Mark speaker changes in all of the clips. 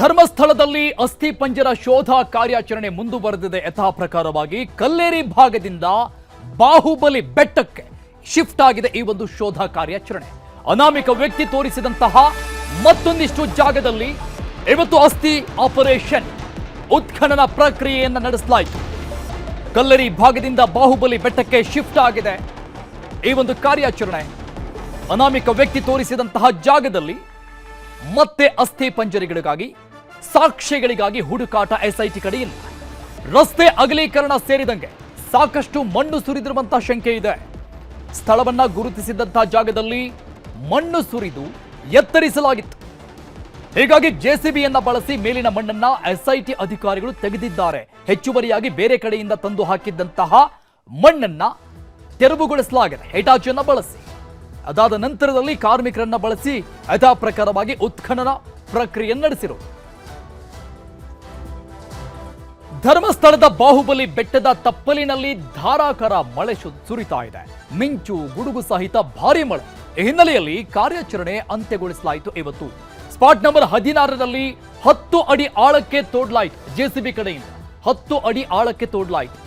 Speaker 1: ಧರ್ಮಸ್ಥಳದಲ್ಲಿ ಅಸ್ಥಿ ಪಂಜರ ಶೋಧ ಕಾರ್ಯಾಚರಣೆ ಮುಂದುವರೆದಿದೆ. ಯಥಾ ಪ್ರಕಾರವಾಗಿ ಕಲ್ಲೇರಿ ಭಾಗದಿಂದ ಬಾಹುಬಲಿ ಬೆಟ್ಟಕ್ಕೆ ಶಿಫ್ಟ್ ಆಗಿದೆ ಈ ಒಂದು ಶೋಧ ಕಾರ್ಯಾಚರಣೆ. ಅನಾಮಿಕ ವ್ಯಕ್ತಿ ತೋರಿಸಿದಂತಹ ಮತ್ತೊಂದಿಷ್ಟು ಜಾಗದಲ್ಲಿ ಇವತ್ತು ಅಸ್ಥಿ ಆಪರೇಷನ್ ಉತ್ಖನನ ಪ್ರಕ್ರಿಯೆಯನ್ನು ನಡೆಸಲಾಯಿತು. ಕಲ್ಲೇರಿ ಭಾಗದಿಂದ ಬಾಹುಬಲಿ ಬೆಟ್ಟಕ್ಕೆ ಶಿಫ್ಟ್ ಆಗಿದೆ ಈ ಒಂದು ಕಾರ್ಯಾಚರಣೆ. ಅನಾಮಿಕ ವ್ಯಕ್ತಿ ತೋರಿಸಿದಂತಹ ಜಾಗದಲ್ಲಿ ಮತ್ತೆ ಅಸ್ಥಿ ಪಂಜರಿಗಳಿಗಾಗಿ ಸಾಕ್ಷ್ಯಗಳಿಗಾಗಿ ಹುಡುಕಾಟ ಎಸ್ಐಟಿ ಕಡೆಯಿಲ್ಲ ರಸ್ತೆ ಅಗಲೀಕರಣ ಸೇರಿದಂಗೆ ಸಾಕಷ್ಟು ಮಣ್ಣು ಸುರಿದಿರುವಂತಹ ಶಂಕೆ ಇದೆ. ಸ್ಥಳವನ್ನ ಗುರುತಿಸಿದಂತಹ ಜಾಗದಲ್ಲಿ ಮಣ್ಣು ಸುರಿದು ಎತ್ತರಿಸಲಾಗಿತ್ತು. ಹೀಗಾಗಿ ಜೆಸಿಬಿಯನ್ನ ಬಳಸಿ ಮೇಲಿನ ಮಣ್ಣನ್ನ ಎಸ್ಐಟಿ ಅಧಿಕಾರಿಗಳು ತೆಗೆದಿದ್ದಾರೆ. ಹೆಚ್ಚುವರಿಯಾಗಿ ಬೇರೆ ಕಡೆಯಿಂದ ತಂದು ಹಾಕಿದ್ದಂತಹ ಮಣ್ಣನ್ನ ತೆರವುಗೊಳಿಸಲಾಗಿದೆ. ಹೆಟಾಚಿಯನ್ನ ಬಳಸಿ. ಅದಾದ ನಂತರದಲ್ಲಿ ಕಾರ್ಮಿಕರನ್ನ ಬಳಸಿ ಯಥಾ ಪ್ರಕಾರವಾಗಿ ಉತ್ಖನನ ಪ್ರಕ್ರಿಯೆ ನಡೆಸಿರುವುದು ಧರ್ಮಸ್ಥಳದ ಬಾಹುಬಲಿ ಬೆಟ್ಟದ ತಪ್ಪಲಿನಲ್ಲಿ ಧಾರಾಕಾರ ಮಳೆ ಸುರಿತಾ ಇದೆ. ಮಿಂಚು, ಗುಡುಗು ಸಹಿತ ಭಾರಿ ಮಳೆ. ಈ ಹಿನ್ನೆಲೆಯಲ್ಲಿ ಕಾರ್ಯಾಚರಣೆ ಅಂತ್ಯಗೊಳಿಸಲಾಯಿತು ಇವತ್ತು. ಸ್ಪಾಟ್ ನಂಬರ್ ಹದಿನಾರರಲ್ಲಿ ಹತ್ತು ಅಡಿ ಆಳಕ್ಕೆ ತೋಡ್ಲಾಯಿತು. ಜೆಸಿಬಿ ಕಡೆಯಿಂದ ಹತ್ತು ಅಡಿ ಆಳಕ್ಕೆ ತೋಡ್ಲಾಯಿತು.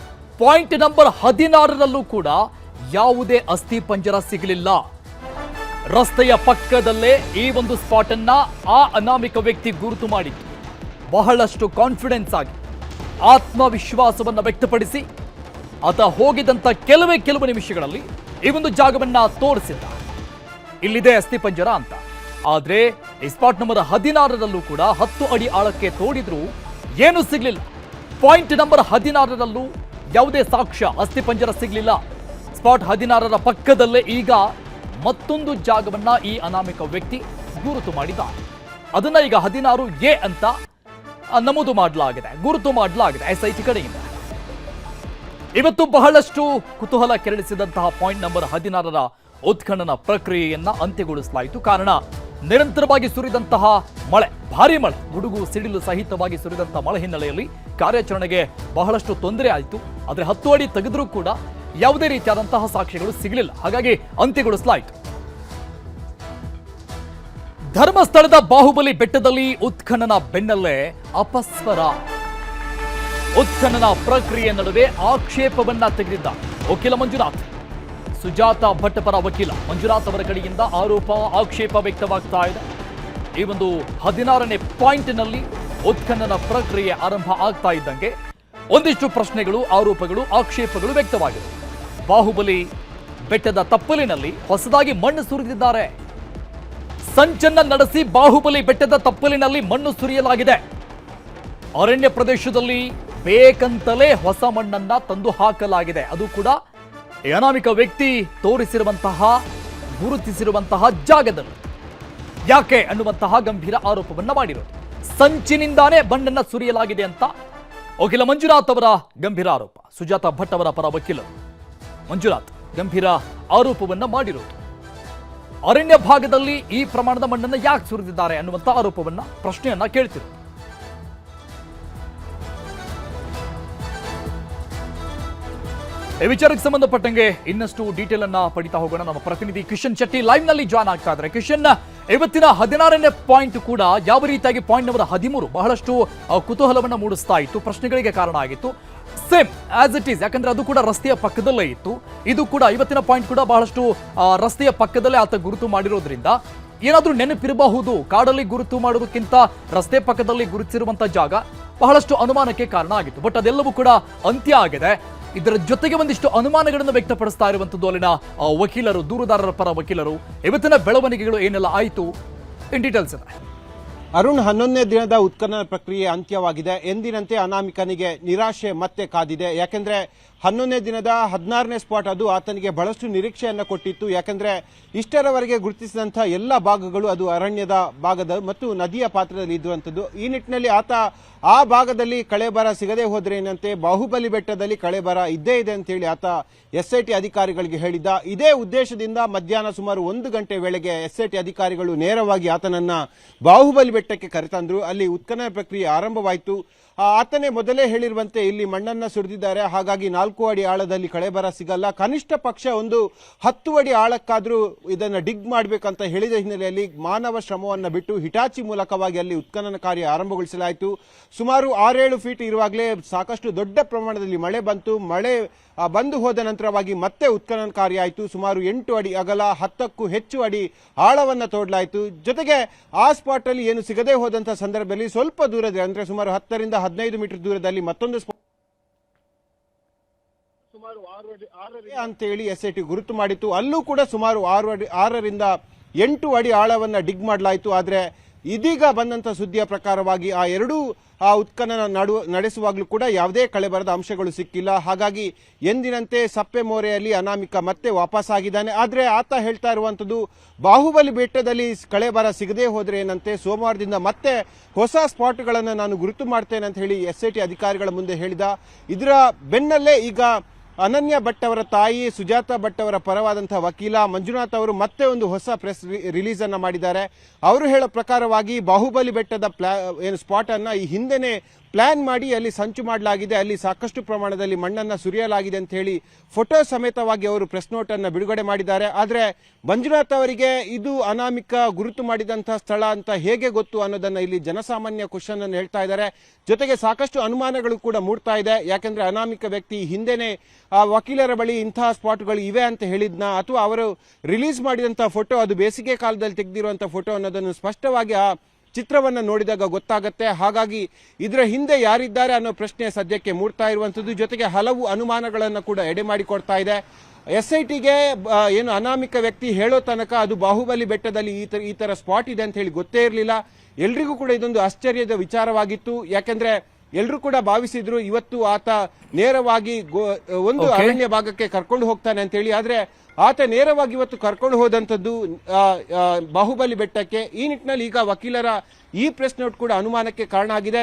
Speaker 1: ಪಾಯಿಂಟ್ ನಂಬರ್ ಹದಿನಾರರಲ್ಲೂ ಕೂಡ ಯಾವುದೇ ಅಸ್ಥಿ ಪಂಜರ ಸಿಗಲಿಲ್ಲ. ರಸ್ತೆಯ ಪಕ್ಕದಲ್ಲೇ ಈ ಒಂದು ಸ್ಪಾಟ್ ಅನ್ನ ಆ ಅನಾಮಿಕ ವ್ಯಕ್ತಿ ಗುರುತು ಮಾಡಿತ್ತು. ಬಹಳಷ್ಟು ಕಾನ್ಫಿಡೆನ್ಸ್ ಆಗಿ ಆತ್ಮವಿಶ್ವಾಸವನ್ನ ವ್ಯಕ್ತಪಡಿಸಿ, ಆತ ಹೋಗಿದಂಥ ಕೆಲವೇ ಕೆಲವು ನಿಮಿಷಗಳಲ್ಲಿ ಈ ಒಂದು ಜಾಗವನ್ನ ತೋರಿಸಿದ್ದ. ಇಲ್ಲಿದೆ ಅಸ್ಥಿಪಂಜರ ಅಂತ. ಆದ್ರೆ ಈ ಸ್ಪಾಟ್ ನಂಬರ್ ಹದಿನಾರರಲ್ಲೂ ಕೂಡ ಹತ್ತು ಅಡಿ ಆಳಕ್ಕೆ ತೋಡಿದ್ರು ಏನು ಸಿಗ್ಲಿಲ್ಲ. ಪಾಯಿಂಟ್ ನಂಬರ್ ಹದಿನಾರರಲ್ಲೂ ಯಾವುದೇ ಸಾಕ್ಷ್ಯ ಅಸ್ಥಿಪಂಜರ ಸಿಗ್ಲಿಲ್ಲ. ಸ್ಪಾಟ್ ಹದಿನಾರರ ಪಕ್ಕದಲ್ಲೇ ಈಗ ಮತ್ತೊಂದು ಜಾಗವನ್ನ ಈ ಅನಾಮಿಕ ವ್ಯಕ್ತಿ ಗುರುತು ಮಾಡಿದ ಅದನ್ನ ಈಗ ಹದಿನಾರು ಎ ಅಂತ ನಮೂದು ಮಾಡಲಾಗಿದೆ, ಗುರುತು ಮಾಡಲಾಗಿದೆ ಎಸ್ಐಟಿ ಕಡೆಯಿಂದ. ಇವತ್ತು ಬಹಳಷ್ಟು ಕುತೂಹಲ ಕೆರಳಿಸಿದಂತಹ ಪಾಯಿಂಟ್ ನಂಬರ್ ಹದಿನಾರರ ಉತ್ಖನನ ಪ್ರಕ್ರಿಯೆಯನ್ನ ಅಂತ್ಯಗೊಳಿಸಲಾಯಿತು. ಕಾರಣ, ನಿರಂತರವಾಗಿ ಸುರಿದಂತಹ ಮಳೆ, ಭಾರಿ ಮಳೆ, ಗುಡುಗು, ಸಿಡಿಲು ಸಹಿತವಾಗಿ ಸುರಿದಂತಹ ಮಳೆ ಹಿನ್ನೆಲೆಯಲ್ಲಿ ಕಾರ್ಯಾಚರಣೆಗೆ ಬಹಳಷ್ಟು ತೊಂದರೆ ಆಯಿತು. ಆದರೆ ಹತ್ತು ಅಡಿ ತೆಗೆದರೂ ಕೂಡ ಯಾವುದೇ ರೀತಿಯಾದಂತಹ ಸಾಕ್ಷ್ಯಗಳು ಸಿಗಲಿಲ್ಲ. ಹಾಗಾಗಿ ಅಂತ್ಯಗೊಳಿಸಲಾಯಿತು. ಧರ್ಮಸ್ಥಳದ ಬಾಹುಬಲಿ ಬೆಟ್ಟದಲ್ಲಿ ಉತ್ಖನನ ಬೆನ್ನಲ್ಲೇ ಅಪಸ್ವರ. ಉತ್ಖನನ ಪ್ರಕ್ರಿಯೆ ನಡುವೆ ಆಕ್ಷೇಪವನ್ನ ತೆಗೆದಿದ್ದ ವಕೀಲ ಮಂಜುನಾಥ್. ಸುಜಾತ ಭಟ್ ಪರ ವಕೀಲ ಮಂಜುನಾಥ್ ಅವರ ಕಡೆಯಿಂದ ಆರೋಪ, ಆಕ್ಷೇಪ ವ್ಯಕ್ತವಾಗ್ತಾ ಇದೆ. ಈ ಒಂದು ಹದಿನಾರನೇ ಪಾಯಿಂಟ್ನಲ್ಲಿ ಉತ್ಖನನ ಪ್ರಕ್ರಿಯೆ ಆರಂಭ ಆಗ್ತಾ ಇದ್ದಂಗೆ ಒಂದಿಷ್ಟು ಪ್ರಶ್ನೆಗಳು, ಆರೋಪಗಳು, ಆಕ್ಷೇಪಗಳು ವ್ಯಕ್ತವಾಗಿವೆ. ಬಾಹುಬಲಿ ಬೆಟ್ಟದ ತಪ್ಪಲಿನಲ್ಲಿ ಹೊಸದಾಗಿ ಮಣ್ಣು ಸುರಿದಿದ್ದಾರೆ. ಸಂಚನ್ನ ನಡೆಸಿ ಬಾಹುಬಲಿ ಬೆಟ್ಟದ ತಪ್ಪಲಿನಲ್ಲಿ ಮಣ್ಣು ಸುರಿಯಲಾಗಿದೆ. ಅರಣ್ಯ ಪ್ರದೇಶದಲ್ಲಿ ಬೇಕಂತಲೇ ಹೊಸ ಮಣ್ಣನ್ನ ತಂದು ಹಾಕಲಾಗಿದೆ. ಅದು ಕೂಡ ಅನಾಮಿಕ ವ್ಯಕ್ತಿ ತೋರಿಸಿರುವಂತಹ, ಗುರುತಿಸಿರುವಂತಹ ಜಾಗದಲ್ಲಿ. ಯಾಕೆ ಅನ್ನುವಂತಹ ಗಂಭೀರ ಆರೋಪವನ್ನ ಮಾಡಿರೋದು. ಸಂಚಿನಿಂದಾನೇ ಮಣ್ಣನ್ನ ಸುರಿಯಲಾಗಿದೆ ಅಂತ ವಕೀಲ ಮಂಜುನಾಥ್ ಅವರ ಗಂಭೀರ ಆರೋಪ. ಸುಜಾತ ಭಟ್ ಅವರ ಪರ ವಕೀಲರು. ಮಂಜುನಾಥ್ ಗಂಭೀರ ಆರೋಪವನ್ನ ಮಾಡಿರೋದು. ಅರಣ್ಯ ಭಾಗದಲ್ಲಿ ಈ ಪ್ರಮಾಣದ ಮಣ್ಣನ್ನು ಯಾಕೆ ಸುರಿದಿದ್ದಾರೆ ಅನ್ನುವಂಥ ಆರೋಪವನ್ನ ಪ್ರಶ್ನೆಯನ್ನ ಕೇಳ್ತಿರು ಈ ವಿಚಾರಕ್ಕೆ ಸಂಬಂಧಪಟ್ಟಂಗೆ ಇನ್ನಷ್ಟು ಡೀಟೇಲ್ ಅನ್ನ ಪಡಿತಾ ಹೋಗೋಣ. ನಮ್ಮ ಪ್ರತಿನಿಧಿ ಕಿಶನ್ ಶೆಟ್ಟಿ ಲೈವ್ನಲ್ಲಿ ಜಾಯ್ನ್ ಆಗ್ತಾ ಇದ್ದಾರೆ. ಕಿಶನ್, ಇವತ್ತಿನ ಹದಿನಾರನೇ ಪಾಯಿಂಟ್ ಕೂಡ ಯಾವ ರೀತಿಯಾಗಿ ಪಾಯಿಂಟ್ ನಂಬರ್ ಹದಿಮೂರು ಬಹಳಷ್ಟು ಕುತೂಹಲವನ್ನು ಕುತೂಹಲವನ್ನ ಮೂಡಿಸ್ತಾ ಇತ್ತು. ಪ್ರಶ್ನೆಗಳಿಗೆ ಕಾರಣ ಆಗಿತ್ತು. ಸೇಮ್ ಆಸ್ ಇಟ್ ಈಸ್ ಯಾಕಂದ್ರೆ ಅದು ಕೂಡ ರಸ್ತೆಯ ಪಕ್ಕದಲ್ಲೇ ಇತ್ತು. ಇದು ಕೂಡ ಐವತ್ತಿನ ಪಾಯಿಂಟ್ ಕೂಡ ಬಹಳಷ್ಟು ರಸ್ತೆಯ ಪಕ್ಕದಲ್ಲೇ ಆತ ಗುರುತು ಮಾಡಿರೋದ್ರಿಂದ ಏನಾದರೂ ನೆನಪಿರಬಹುದು? ಕಾಡಲ್ಲಿ ಗುರುತು ಮಾಡೋದಕ್ಕಿಂತ ರಸ್ತೆ ಪಕ್ಕದಲ್ಲಿ ಗುರುತಿಸಿರುವಂತ ಜಾಗ ಬಹಳಷ್ಟು ಅನುಮಾನಕ್ಕೆ ಕಾರಣ ಆಗಿತ್ತು. ಬಟ್ ಅದೆಲ್ಲವೂ ಕೂಡ ಅಂತ್ಯ ಆಗಿದೆ. ಇದರ ಜೊತೆಗೆ ಒಂದಿಷ್ಟು ಅನುಮಾನಗಳನ್ನು ವ್ಯಕ್ತಪಡಿಸ್ತಾ ಇರುವಂತದ್ದು ಅಲ್ಲಿನ ವಕೀಲರು, ದೂರುದಾರರ ಪರ ವಕೀಲರು. ಇವತ್ತಿನ ಬೆಳವಣಿಗೆಗಳು ಏನೆಲ್ಲ ಆಯಿತು? ಇನ್ ಡೀಟೇಲ್ಸ್ ಇದೆ.
Speaker 2: ಅರುಣ್ ಹನ್ನೊಂದನೇ ದಿನದ ಉತ್ಖನನ ಪ್ರಕ್ರಿಯೆ ಅಂತ್ಯವಾಗಿದೆ. ಎಂದಿನಂತೆ ಅನಾಮಿಕನಿಗೆ ನಿರಾಶೆ ಮತ್ತೆ ಕಾದಿದೆ. ಯಾಕೆಂದ್ರೆ ಹನ್ನೊಂದನೇ ದಿನದ ಹದಿನಾರನೇ ಸ್ಪಾಟ್ ಅದು ಆತನಿಗೆ ಬಹಳಷ್ಟು ನಿರೀಕ್ಷೆಯನ್ನು ಕೊಟ್ಟಿತ್ತು. ಯಾಕೆಂದ್ರೆ ಇಷ್ಟರವರೆಗೆ ಗುರುತಿಸಿದಂತಹ ಎಲ್ಲ ಭಾಗಗಳು ಅದು ಅರಣ್ಯದ ಭಾಗದ ಮತ್ತು ನದಿಯ ಪಾತ್ರದಲ್ಲಿ ಇದ್ದುವಂಥದ್ದು. ಈ ನಿಟ್ಟಿನಲ್ಲಿ ಆತ ಆ ಭಾಗದಲ್ಲಿ ಕಳೆಬರ ಸಿಗದೆ ಹೋದ್ರೆ ಏನಂತೆ ಬಾಹುಬಲಿ ಬೆಟ್ಟದಲ್ಲಿ ಕಳೆಬರ ಇದ್ದೇ ಇದೆ ಅಂತ ಹೇಳಿ ಆತ ಎಸ್ಐಟಿ ಅಧಿಕಾರಿಗಳಿಗೆ ಹೇಳಿದ್ದ. ಇದೇ ಉದ್ದೇಶದಿಂದ ಮಧ್ಯಾಹ್ನ ಸುಮಾರು ಒಂದು ಗಂಟೆ ವೇಳೆಗೆ ಎಸ್ಐಟಿ ಅಧಿಕಾರಿಗಳು ನೇರವಾಗಿ ಆತನನ್ನ ಬಾಹುಬಲಿ ಬೆಟ್ಟ ಬೆಟ್ಟಕ್ಕೆ ಕರೆತಂದ್ರು. ಅಲ್ಲಿ ಉತ್ಖನನ ಪ್ರಕ್ರಿಯೆ ಆರಂಭವಾಯಿತು. ಆತನೇ ಮೊದಲೇ ಹೇಳಿರುವಂತೆ ಇಲ್ಲಿ ಮಣ್ಣನ್ನ ಸುರಿದಿದ್ದಾರೆ ಹಾಗಾಗಿ ನಾಲ್ಕು ಅಡಿ ಆಳದಲ್ಲಿ ಕಳೆಬರ ಸಿಗಲ್ಲ. ಕನಿಷ್ಠ ಪಕ್ಷ ಒಂದು ಹತ್ತು ಅಡಿ ಆಳಕ್ಕಾದ್ರೂ ಇದನ್ನ ಡಿಗ್ ಮಾಡಬೇಕಂತ ಹೇಳಿದ ಹಿನ್ನೆಲೆಯಲ್ಲಿ ಮಾನವ ಶ್ರಮವನ್ನು ಬಿಟ್ಟು ಹಿಟಾಚಿ ಮೂಲಕವಾಗಿ ಅಲ್ಲಿ ಉತ್ಖನನ ಕಾರ್ಯ ಆರಂಭಗೊಳಿಸಲಾಯಿತು. ಸುಮಾರು ಆರೇಳು ಫೀಟ್ ಇರುವಾಗಲೇ ಸಾಕಷ್ಟು ದೊಡ್ಡ ಪ್ರಮಾಣದಲ್ಲಿ ಮಳೆ ಬಂತು. ಮಳೆ ಬಂದು ಹೋದ ನಂತರವಾಗಿ ಮತ್ತೆ ಉತ್ಖನನ ಕಾರ್ಯ ಆಯಿತು ಸುಮಾರು ಎಂಟು ಅಡಿ ಅಗಲ ಹತ್ತಕ್ಕೂ ಹೆಚ್ಚು ಅಡಿ ಆಳವನ್ನ ತೋಡಲಾಯಿತು. ಜೊತೆಗೆ ಆ ಸ್ಪಾಟ್ ಅಲ್ಲಿ ಏನು ಸಿಗದೆ ಹೋದಂಥ ಸಂದರ್ಭದಲ್ಲಿ ಸ್ವಲ್ಪ ದೂರದಲ್ಲಿ ಅಂದ್ರೆ ಸುಮಾರು ಹತ್ತರಿಂದ ಹದಿನೈದು ಮೀಟರ್ ದೂರದಲ್ಲಿ ಮತ್ತೊಂದು ಸ್ಪಾಟ್ ಅಂತೇಳಿ ಎಸ್ ಐ ಟಿ ಗುರುತು ಮಾಡಿತ್ತು. ಅಲ್ಲೂ ಕೂಡ ಸುಮಾರು ಆರು ಅಡಿ ಆರರಿಂದ ಎಂಟು ಅಡಿ ಆಳವನ್ನ ಡಿಗ್ ಮಾಡಲಾಯಿತು. ಆದ್ರೆ ಇದೀಗ ಬಂದಂತ ಸುದ್ದಿಯ ಪ್ರಕಾರವಾಗಿ ಆ ಎರಡೂ, ಆ ಉತ್ಖನನ ನಡು, ನಡೆಸುವಾಗಲೂ ಕೂಡ ಯಾವುದೇ ಕಳೆಬರದ ಅಂಶಗಳು ಸಿಕ್ಕಿಲ್ಲ. ಹಾಗಾಗಿ ಎಂದಿನಂತೆ ಸಪ್ಪೆ ಮೋರೆಯಲ್ಲಿ ಅನಾಮಿಕ ಮತ್ತೆ ವಾಪಸ್ ಆದರೆ ಆದ್ರೆ ಆತ ಹೇಳ್ತಾ ಇರುವಂಥದ್ದು ಬಾಹುಬಲಿ ಬೆಟ್ಟದಲ್ಲಿ ಕಳೆಬರ ಸಿಗದೇ ಹೋದರೆ ಏನಂತೆ? ಸೋಮವಾರದಿಂದ ಮತ್ತೆ ಹೊಸ ಸ್ಪಾಟ್ಗಳನ್ನು ನಾನು ಗುರುತು ಮಾಡ್ತೇನೆ ಅಂತ ಹೇಳಿ ಎಸ್ ಐ ಟಿ ಅಧಿಕಾರಿಗಳ ಮುಂದೆ ಹೇಳಿದ. ಇದರ ಬೆನ್ನಲ್ಲೇ ಈಗ ಅನನ್ಯ ಭಟ್ ಅವರ ತಾಯಿ, ಸುಜಾತ ಭಟ್ ಅವರ ಪರವಾದಂತಹ ವಕೀಲ, ಮಂಜುನಾಥ್ ಅವರು ಮತ್ತೆ ಒಂದು ಹೊಸ ಪ್ರೆಸ್ ರಿಲೀಸ್ ಅನ್ನ ಮಾಡಿದ್ದಾರೆ. ಅವರು ಹೇಳೋ ಪ್ರಕಾರವಾಗಿ ಬಾಹುಬಲಿ ಬೆಟ್ಟದ ಪ್ಲಾ, ಏನು ಸ್ಪಾಟ್ ಅನ್ನ ಈ ಹಿಂದೆನೆ ಪ್ಲಾನ್ ಮಾಡಿ ಅಲ್ಲಿ ಸಂಚು ಮಾಡಲಾಗಿದೆ. ಅಲ್ಲಿ ಸಾಕಷ್ಟು ಪ್ರಮಾಣದಲ್ಲಿ ಮಣ್ಣನ್ನ ಸುರಿಯಲಾಗಿದೆ ಅಂತ ಹೇಳಿ ಫೋಟೋ ಸಮೇತವಾಗಿ ಅವರು ಪ್ರೆಸ್ ನೋಟ್ ಅನ್ನು ಬಿಡುಗಡೆ ಮಾಡಿದ್ದಾರೆ. ಆದರೆ ಮಂಜುನಾಥ್ ಅವರಿಗೆ ಇದು ಅನಾಮಿಕ ಗುರುತು ಮಾಡಿದಂತಹ ಸ್ಥಳ ಅಂತ ಹೇಗೆ ಗೊತ್ತು ಅನ್ನೋದನ್ನ ಇಲ್ಲಿ ಜನಸಾಮಾನ್ಯ ಕ್ವಶನ್ ಅನ್ನು ಹೇಳ್ತಾ ಇದ್ದಾರೆ. ಜೊತೆಗೆ ಸಾಕಷ್ಟು ಅನುಮಾನಗಳು ಕೂಡ ಮೂಡ್ತಾ ಇದೆ. ಯಾಕೆಂದ್ರೆ ಅನಾಮಿಕ ವ್ಯಕ್ತಿ ಹಿಂದೆನೆ, ಆ ವಕೀಲರ ಬಳಿ ಇಂತಹ ಸ್ಪಾಟ್ಗಳು ಇವೆ ಅಂತ ಹೇಳಿದ್ನ ಅಥವಾ ಅವರು ರಿಲೀಸ್ ಮಾಡಿದಂತಹ ಫೋಟೋ ಅದು ಬೇಸಿಗೆ ಕಾಲದಲ್ಲಿ ತೆಗೆದಿರುವಂತಹ ಫೋಟೋ ಅನ್ನೋದನ್ನು ಸ್ಪಷ್ಟವಾಗಿ ಆ ಚಿತ್ರವನ್ನ ನೋಡಿದಾಗ ಗೊತ್ತಾಗುತ್ತೆ. ಹಾಗಾಗಿ ಇದರ ಹಿಂದೆ ಯಾರಿದ್ದಾರೆ ಅನ್ನೋ ಪ್ರಶ್ನೆ ಸದ್ಯಕ್ಕೆ ಮೂಡ್ತಾ ಇರುವಂಥದ್ದು. ಜೊತೆಗೆ ಹಲವು ಅನುಮಾನಗಳನ್ನು ಕೂಡ ಎಡೆ ಮಾಡಿಕೊಡ್ತಾ ಇದೆ. ಎಸ್ ಐ ಟಿಗೆ ಏನು ಅನಾಮಿಕ ವ್ಯಕ್ತಿ ಹೇಳೋ ತನಕ ಅದು ಬಾಹುಬಲಿ ಬೆಟ್ಟದಲ್ಲಿ ಈ ಥರ ಈ ತರ ಸ್ಪಾಟ್ ಇದೆ ಅಂತ ಹೇಳಿ ಗೊತ್ತೇ ಇರಲಿಲ್ಲ. ಎಲ್ರಿಗೂ ಕೂಡ ಇದೊಂದು ಆಶ್ಚರ್ಯದ ವಿಚಾರವಾಗಿತ್ತು. ಯಾಕೆಂದ್ರೆ ಎಲ್ರೂ ಕೂಡ ಭಾವಿಸಿದ್ರು ಇವತ್ತು ಆತ ನೇರವಾಗಿ ಒಂದು ಅರಣ್ಯ ಭಾಗಕ್ಕೆ ಕರ್ಕೊಂಡು ಹೋಗ್ತಾನೆ ಅಂತ ಹೇಳಿ ಆದ್ರೆ ಆತ ನೇರವಾಗಿ ಇವತ್ತು ಕರ್ಕೊಂಡು ಆ, ಬಾಹುಬಲಿ ಬೆಟ್ಟಕ್ಕೆ. ಈ ನಿಟ್ಟಿನಲ್ಲಿ ಈಗ ವಕೀಲರ ಈ ಪ್ರೆಸ್ ನೋಟ್ ಕೂಡ ಅನುಮಾನಕ್ಕೆ ಕಾರಣ ಆಗಿದೆ.